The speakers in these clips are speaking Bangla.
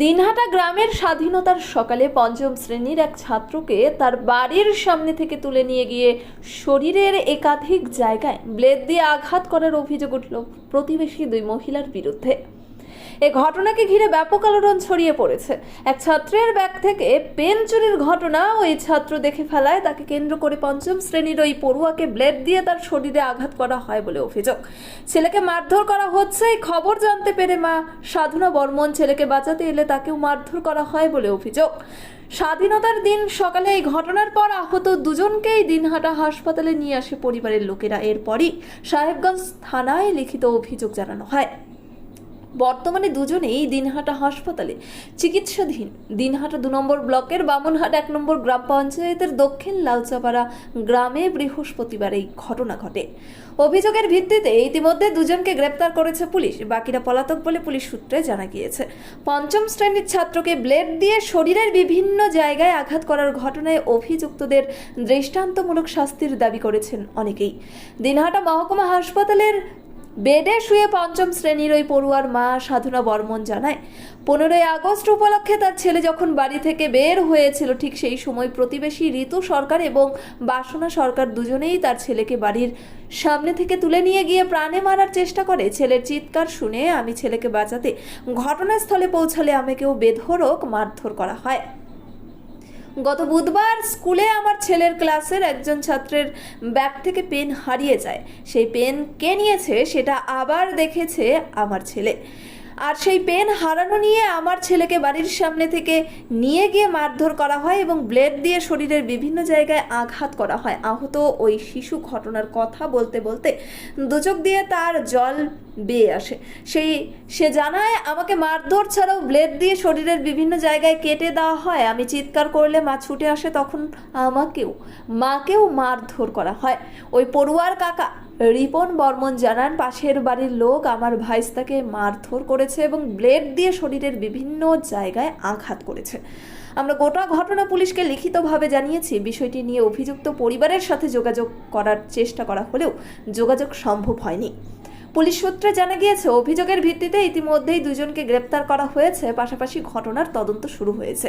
দিনহাটা গ্রামের স্বাধীনতার সকালে পঞ্চম শ্রেণির এক ছাত্রকে তার বাড়ির সামনে থেকে তুলে নিয়ে গিয়ে শরীরের একাধিক জায়গায় ব্লেড দিয়ে আঘাত করার অভিযোগ উঠল। প্রতিবেশী দুই মহিলার বিরুদ্ধে। এ ঘটনাকে ঘিরে ব্যাপক আলোড়ন ছড়িয়ে পড়েছে। এক ছাত্রের ব্যাগ থেকে পেন চুরির ঘটনা ওই ছাত্র দেখে ফেলায় তাকে কেন্দ্র করে পঞ্চম শ্রেণির ওই পড়ুয়াকে ব্লেড দিয়ে তার শরীরে আঘাত করা হয় বলে অভিযোগ। ছেলেকে মারধর করা হচ্ছে, এই খবর জানতে পেরে মা সাধনা বর্মন ছেলেকে বাঁচাতে এলে তাকেও মারধর করা হয় বলে অভিযোগ। স্বাধীনতার দিন সকালে এই ঘটনার পর আহত দুজনকেই দিনহাটা হাসপাতালে নিয়ে আসে পরিবারের লোকেরা। এরপরই সাহেবগঞ্জ থানায় লিখিত অভিযোগ জানানো হয়। বর্তমানে দুজনেই দিনহাটা হাসপাতালে চিকিৎসাধীন। দিনহাটা দু নম্বর ব্লকের বামনহাট এক নম্বর গ্রাম পঞ্চায়েতের দক্ষিণ লালচাপাড়া গ্রামে বৃহস্পতিবার এই ঘটনা ঘটে। অভিযোগের ভিত্তিতে ইতিমধ্যে দুজনকে গ্রেপ্তার করেছে পুলিশ। বাকিরা পলাতক বলে পুলিশ সূত্রে জানা গিয়েছে। পঞ্চম শ্রেণির ছাত্রকে ব্লেড দিয়ে শরীরের বিভিন্ন জায়গায় আঘাত করার ঘটনায় অভিযুক্তদের দৃষ্টান্তমূলক শাস্তির দাবি করেছেন অনেকেই। দিনহাটা মহকুমা হাসপাতালের বেডে শুয়ে পঞ্চম শ্রেণির ওই পড়ুয়ার মা সাধনা বর্মন জানায়, পনেরোই আগস্ট উপলক্ষে তার ছেলে যখন বাড়ি থেকে বের হয়েছিল, ঠিক সেই সময় প্রতিবেশী ঋতু সরকার এবং বাসনা সরকার দুজনেই তার ছেলেকে বাড়ির সামনে থেকে তুলে নিয়ে গিয়ে প্রাণে মারার চেষ্টা করে। ছেলের চিৎকার শুনে আমি ছেলেকে বাঁচাতে ঘটনাস্থলে পৌঁছালে আমাকেও বেধরক মারধর করা হয়। গত বুধবার স্কুলে আমার ছেলের ক্লাসের একজন ছাত্রের ব্যাগ থেকে পেন হারিয়ে যায়। সেই পেন কে নিয়েছে সেটা আবার দেখেছে আমার ছেলে। আর সেই পেন হারানো নিয়ে আমার ছেলেকে বাড়ির সামনে থেকে নিয়ে গিয়ে মারধর করা হয় এবং ব্লেড দিয়ে শরীরের বিভিন্ন জায়গায় আঘাত করা হয়। আহত ওই শিশু ঘটনার কথা বলতে বলতে দুচোখ দিয়ে তার জল বেয়ে আসে। সেই, সে জানায়, আমাকে মারধর ছাড়াও ব্লেড দিয়ে শরীরের বিভিন্ন জায়গায় কেটে দেওয়া হয়। আমি চিৎকার করলে মা ছুটে আসে তখন আমাকেও। মাকেও মারধর করা হয়। ওই পড়ুয়ার কাকা রিপন বর্মন জানান, পাশের বাড়ির লোক আমার ভাইস তাকে মারধর করেছে এবং ব্লেড দিয়ে শরীরের বিভিন্ন জায়গায় আঘাত করেছে। আমরা গোটা ঘটনা পুলিশকে লিখিতভাবে জানিয়েছি। বিষয়টি নিয়ে অভিযুক্ত পরিবারের সাথে যোগাযোগ করার চেষ্টা করা হলেও যোগাযোগ সম্ভব হয়নি। পুলিশ সূত্রে জানা গিয়েছে, অভিযোগের ভিত্তিতে ইতিমধ্যেই দুজনকে গ্রেপ্তার করা হয়েছে। পাশাপাশি ঘটনার তদন্ত শুরু হয়েছে।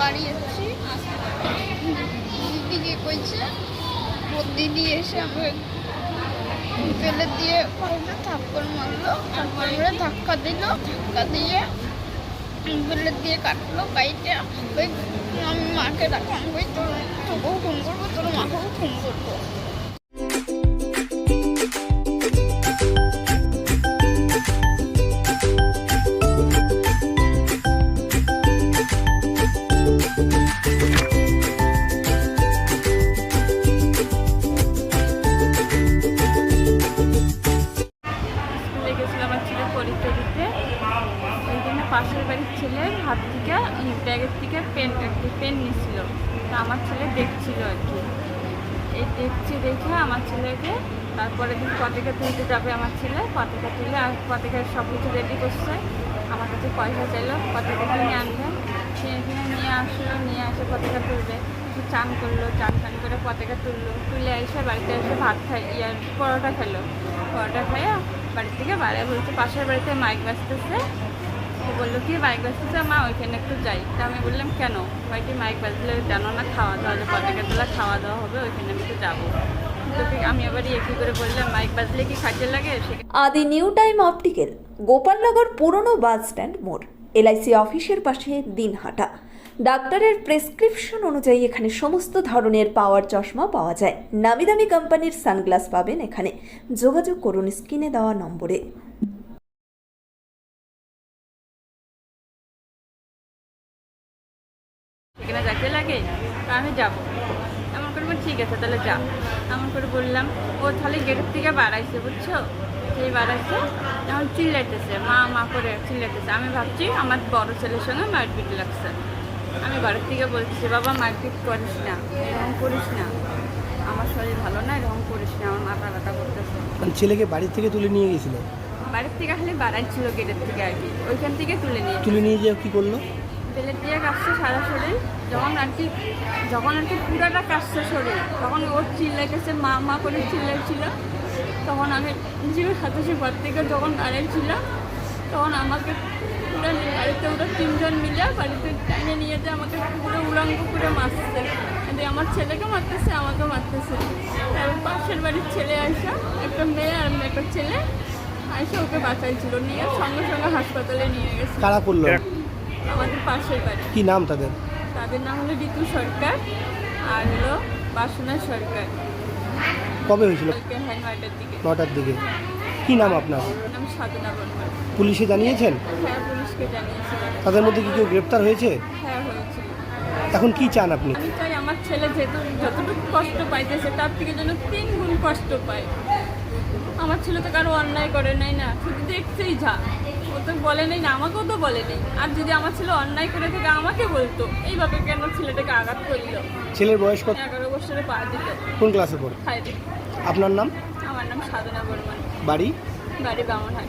বাড়ি এসেছি। দিদিকে কইছে দিদি এসে আমরা ফেলে দিয়ে পায়ে থাপ্পড় মারলো ধাক্কা দিল, ধাক্কা দিয়ে ফেলে দিয়ে কাটলো গাড়িটা ওই আমি মাকে ডাকলাম ওই তোর তোকেও ফোন করব, তোর মাকেও ফোন করব। পেন নিয়েছিল। তা আমার ছেলে দেখছিল আর কি। এই দেখছি দেখে আমার ছেলেকে তারপরে দিন পতাকা তুলতে যাবে আমার ছেলে। পতাকা তুলে আর পতাকার সব কিছু রেডি করছে। আমার কাছে পয়সা চাইলো, পতাকা কিনে আনলেন কিনে নিয়ে আসলো, নিয়ে আসে পতাকা তুলবে। চান করল, চান টান করে পতাকা তুললো। তুলে এসে বাড়িতে এসে ভাত খাই ইয়ার পরোটা খেলো। পরোটা খাইয়া বাড়ি থেকে বাইরে বলছে, পাশের বাড়িতে মাইক বাজতেছে। ও বলল, কি মাইক বাজতেছে মা? ওইখানে একটু যাই। তা আমি বললাম, কেন? বাড়িতে মাইক বাজলে জানো না, খাওয়া দাওয়া পতাকা তোলা খাওয়া দাওয়া হবে, ওইখানে আমি একটু যাব। আমি আবার কী করে বললাম মাইক বাজলে কি খাইতে লাগে? আদি নিউ টাইম অপটিক্যাল, গোপালনগর পুরনো বাস স্ট্যান্ড মোড়, এলআইসি অফিসের পাশে দিনহাটা। ডাক্তারের প্রেসক্রিপশন অনুযায়ী এখানে সমস্ত ধরনের পাওয়ার চশমা পাওয়া যায়। নামি দামি কোম্পানির সানগ্লাস পাবেন এখানে। যোগাযোগ করুন স্ক্রিনে দেওয়া নম্বরে। আমি যাব। এমন করে ঠিক আছে তাহলে যা। এমন করে বললাম ও তাহলে গেটের থেকে বাড়াইছে বুঝছ? সেই বাড়াইছে এখন চিল্লাইতেছে মা মা করে চিল্লাইতেছে। আমি ভাবছি আমার বড় ছেলের সঙ্গে মারপিট লাগছে। আমি বাড়ির থেকে বলছি বাবা মারপিট করিস না এরকম করিস না। আমার শরীর ভালো না এরকম করিস না আমার মাথা ব্যথা করতেছে। মানে ছেলেকে বাড়ি থেকে তুলে নিয়ে গেছিল? বাড়ির থেকে খালি বাড়াইছিল গেটের থেকে আর কি ওইখান থেকে তুলে নিয়ে তুলে নিয়ে যাও কি করল? তেলের দিয়ে কাটছে সারা শরীর। যখন আর কি যখন আর কি পুরাটা কাটছে শরীর তখন ও চিল্লাইতেছে মা মা করে চিল্লাইছিল। তখন আমি নিজের সাথে সে ঘর থেকে যখন দাঁড়িয়েছিল তখন আমাকে পুরো বাড়িতে ওরা তিনজন মিলে বাড়িতে টাইনে নিয়ে যেয়ে আমাকে পুরো উলঙ্গ করে মারছে। কিন্তু আমার ছেলেকে মারতেছে আমাকে মারতেছে। তারপর পাশের বাড়ির ছেলে আসা একটা মেয়ে আর একটা ছেলে আইসা ওকে বাঁচাইছিল নিয়ে সঙ্গে সঙ্গে হাসপাতালে নিয়ে গেছে। কারা করল? আমাদের পাশের বাড়ি। কি নাম তাদের? তাদের নাম হলো ঋতু সরকার আর হলো বাসনা সরকার। কবে হয়েছিল? কালকে নয়টার দিকে। নটার দিকে। কি নাম আপনার? নাম সাধনা পুলিশে জানিয়েছেন? হ্যাঁ পুলিশকে জানিয়েছিলাম। তাদের মধ্যে কি কেউ গ্রেপ্তার হয়েছে? হ্যাঁ হয়েছিল। এখন কি চান আপনি? আমি চাই আমার ছেলে যেহেতু যতটুকু কষ্ট পাইতেছে তার থেকে যেন তিন গুণ কষ্ট পায়। আমার ছেলে তো কারও অন্যায় করে নাই না শুধু দেখছেই যা। তো বলে নেই না আমাকেও তো বলে নেই। আর যদি আমার ছেলে অন্যায় করে থাকে আমাকে বলতো। এইভাবে কেন ছেলেটাকে আঘাত করল? ছেলের বয়স কত? এগারো বছরে পা দিল। কোন ক্লাসে পড়ে? আপনার নাম? আমার নাম সাধনা বর্মন। বাড়ি? বাড়ি Bamanhat.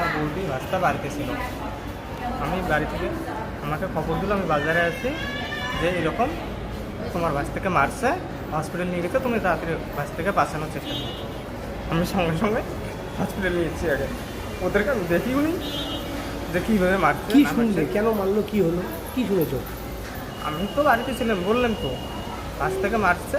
আমার বৌদি ভাস্তা বাড়িতে ছিল আমি বাড়ি থেকে আমাকে খবর দিল আমি বাজারে আছি যে এরকম তোমার বাস থেকে মারছে হসপিটাল নিয়ে গেছে তুমি তাড়াতাড়ি বাস থেকে বাঁচানোর চেষ্টা করো। আমি সঙ্গে সঙ্গে হসপিটালে গেছি আগে। ওদেরকে আমি দেখিও নি যে কীভাবে মারছে কি শুনলে? কেন মারলো? কী হলো? কী শুনেছো? আমি তো বাড়িতে ছিলাম বললেন তো বাস থেকে মারছে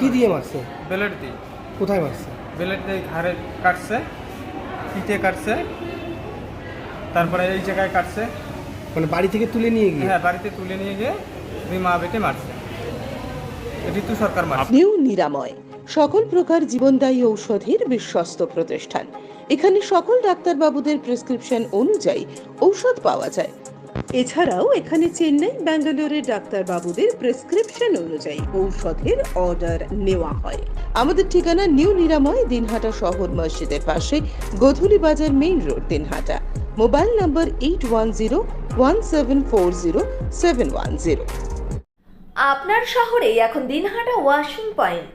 কি দিয়ে মারছে? বেলেট দিই কোথায় মারছে? বেলেট দিয়ে ঘাড়ে কাটছে পিঠে কাটছে তারপরে এই জায়গায় কাটছে। মানে বাড়ি থেকে তুলে নিয়ে গিয়ে? হ্যাঁ বাড়িতে তুলে নিয়ে গিয়ে দুই মা বেটে মারছে। ঋতু সরকার মারছে। নিউ নিরাময় সকল প্রকার জীবনদায়ী ঔষধের বিশ্বস্ত প্রতিষ্ঠান। এখানে সকল ডাক্তারবাবুদের প্রেসক্রিপশন অনুযায়ী ঔষধ পাওয়া যায়। এছাড়াও এখানে চেন্নাই ব্যাঙ্গালোরের ডাক্তারবাবুদের প্রেসক্রিপশন অনুযায়ী ঔষধের অর্ডার নেওয়া হয়। আমাদের ঠিকানা নিউ নিরাময়, দিনহাটা শহর মসজিদের পাশে, Godhuli Bazar main road, Dinhata. Mobile number eight one zero one seven four zero seven one zero আপনার শহরে এখন দিনহাটা ওয়াশিং পয়েন্ট